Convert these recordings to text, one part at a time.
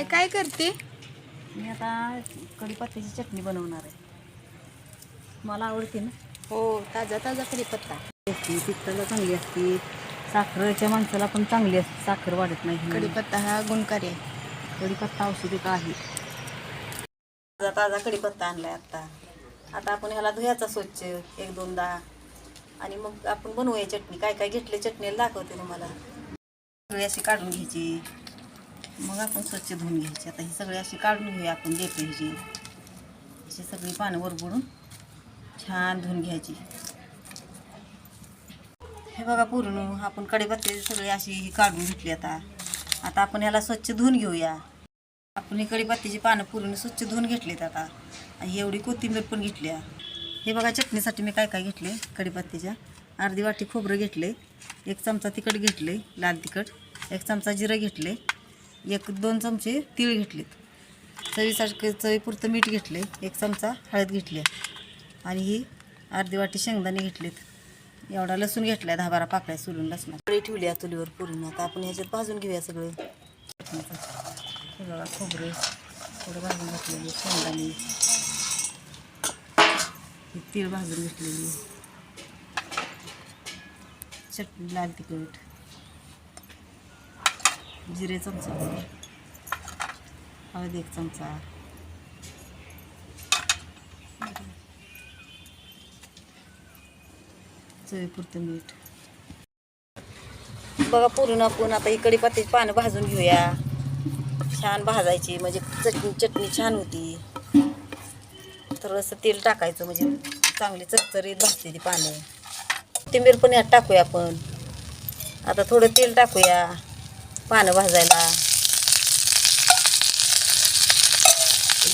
आई काय करते? मी आता कढीपत्त्याची चटणी बनवणार आहे. मला आवडते ना. हो ताजा ताजा कढीपत्ता. असते पित्ताला चांगली असते. साखरेच्या माणसाला पण चांगली असते. साखर वाढत नाही कढीपत्ता हा गुणकारी आहे. कढीपत्ता औषधी का आहे. ताजा ताजा कढीपत्ता आणलाय आता. आता आपण ह्याला धुयाचा स्वच्छ एक दोनदा. आणि मग आपण बनवूया चटणी. काय काय घेतले चटणीला दाखवते तुम्हाला. अशी काढून घ्यायची. मग आपण स्वच्छ धुवून घ्यायची. आता ही सगळी अशी काढून घेऊया आपण देतो ह्याची अशी सगळी पानं वरबडून छान धुवून घ्यायची. हे बघा पूर्ण आपण कढीपत्त्याची सगळी अशी ही काढून घेतली आता. आता आपण ह्याला स्वच्छ धुवून घेऊया. आपण ही कढीपत्त्याची पानं पूर्ण स्वच्छ धुवून घेतलीत आता. आणि एवढी कोथिंबीर पण घेतली हे बघा चटणीसाठी मी काय काय घेतले कढीपत्त्याच्या. अर्धी वाटी खोबरं घेतले एक चमचा तिखट घेतले लाल तिखट एक चमचा जिरं घेतले एक दोन चमचे तीळ घेतलेत. चवीसाठी चवीपुरतं मीठ घेतले एक चमचा हळद घेतली आणि ही अर्धी वाटी शेंगदाणे घेतलेत. एवढा लसूण घेतलाय दहा बारा पाकळ्या सोलून लसणा. कढई ठेवली आहे चुलीवर पूर्ण आता आपण ह्याच्यात भाजून घेऊया सगळं. चटणीचं. बघा खोबरे थोडं भाजून घेतलेली शेंगदाणे. तीळ भाजून घेतलेली. चटणी लाल तिखट. जिरे चमचा. हळद एक चमचा. चवीपुरतं मीठ. बघा पूर्ण आपण आता ही कढीपत्त्याची पानं भाजून घेऊया. छान भाजायची म्हणजे चटणी चटणी छान होती. थोडंसं तेल टाकायचं म्हणजे चांगली चरचरीत भाजते ती पानं. कोथिंबीर पण यात टाकूया आपण. आता थोडं तेल टाकूया. पानं भाजायला.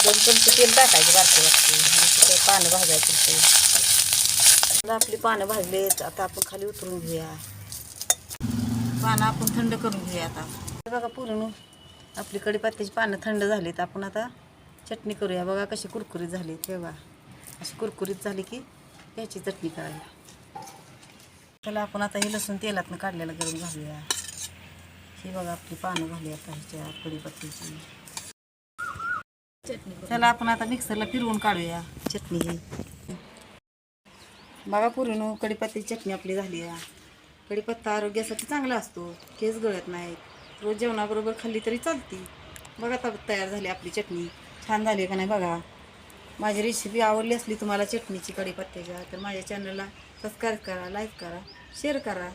दोन चमचे तेल टाकायचे बारके बारके. म्हणजे ते पानं भाजायचे ते. आपली पानं भाजलेत. आता आपण खाली उतरून घेऊया. पानं आपण थंड करून घेऊया आता. बघा पूर्ण. आपली कढीपत्त्याची पानं थंड झालीत. आपण आता चटणी करूया. बघा कशी कुरकुरीत झाली. तेव्हा अशी कुरकुरीत झाली की याची चटणी करायला. त्याला आपण आता हे लसूण तेलातनं काढलेलं गरम घालूया. ही बघा आपली पानं झाली आता ह्याच्या कढीपत्त्याची. त्याला आपण आता मिक्सरला फिरवून काढूया. चटणी ही बघा पूर्ण कढीपत्त्याची चटणी आपली झाली आहे. कढीपत्ता आरोग्यासाठी चांगला असतो. केस गळत नाहीत. रोज जेवणाबरोबर खाल्ली तरी चालती. बघा आता तयार झाली आपली चटणी. छान झाली का नाही बघा? माझी रेसिपी आवडली असली तुम्हाला चटणीची कढीपत्त्याच्या तर माझ्या चॅनलला सबस्क्राईब करा लाईक करा शेअर करा.